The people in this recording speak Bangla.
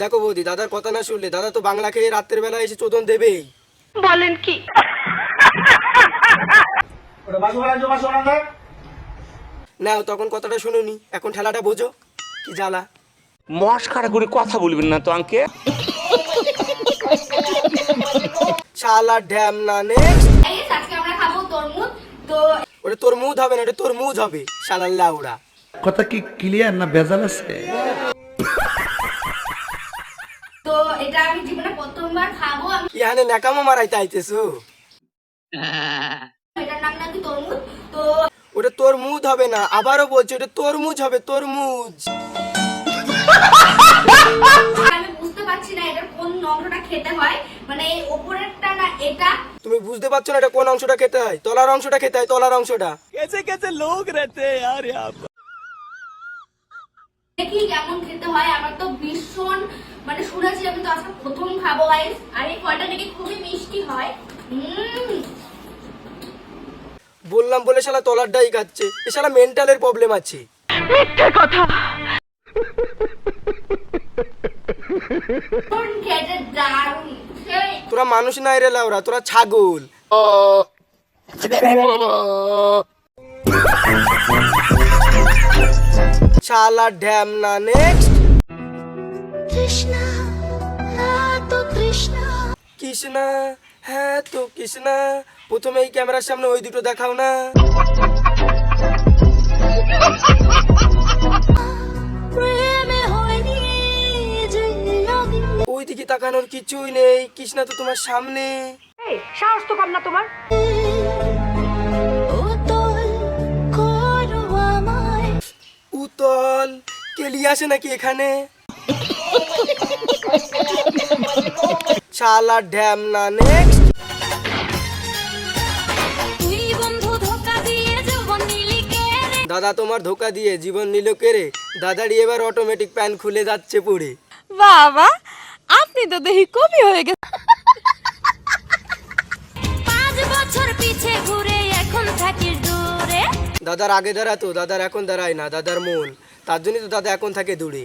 দেখো বৌদি দাদার কথা না শুনলে দাদা তো বাংলা খেয়ে রাত্রের বেলা এসে চোদন দেবেই। বলেন কি? নাও তখন কথাটা শুনুনি এখন ঠেলাটা বোঝো কি জ্বালা। মস্কারা করে কথা বলবেন না তো আঙ্কে। শালা ড্যাম না নেক্সট আজকে আমরা খাব তরমুজ তো ওটা তোর মুদ হবে না ওটা তোর মুদ হবে শালার লাউড়া। কথা কি ক্লিয়ার না ভেজাল আছে? তো এটা আমি জীবনে প্রথমবার খাব আমি মারাইতে আইতেছো এটার নাম নাকি তরমুজ? তো ওটা তোর মুদ হবে না আবারও বলছি ওটা তরমুজ হবে তরমুজ। আমি বুঝতে পারছি না এটার কোন অংশটা খেতে হয় মানে এই ওপরেরটা না এটা। তুমি বুঝতে পারছ না এটা কোন অংশটা খেতে হয়? তলার অংশটা খেতে হয় তলার অংশটা। দেখি কেমন খেতে হয় আমার তো ভীষণ মানে শুনেছি আমি তো আজকে প্রথম খাব গাইস আর এই ফলটা নাকি খুবই মিষ্টি হয়। বললাম বলে শালা তলারটাই খাচ্ছে এ শালা মেন্টালের প্রবলেম আছে। মিথ্যে কথা! তোরা মানুষ নাই রে লাউরা তোরা ছাগল। শালা ড্যাম না next Krishna, Radha Krishna. Krishna. হ্যাঁ তো কৃষ্ণা প্রথমে এই ক্যামেরার সামনে ওই দুটো দেখাও না। প্রেমে হয়নি যে আমি ওই দিকে তাকানোর কিছুই নেই কৃষ্ণা তো তোমার সামনে। সাহস তো কম না তোমার। আসে নাকি এখানে? শালা ড্যাম না নেক্সট তুই বন্ধু ধোকা দিয়ে জীবন নিলি কে রে? দাদা তোমার ধোকা দিয়ে জীবন নিল কেড়ে দাদারই এবার অটোমেটিক প্যান খুলে যাচ্ছে পড়ে। বাবা আপনি তো দেখি কবি হয়ে গেছে। পাঁচ বছর পিছে ঘুরে এখন দূরে। দাদার আগে দাঁড়াতো দাদার এখন দাঁড়ায় না দাদার মন। তার জন্যই তো দাদা এখন থাকে দূরে।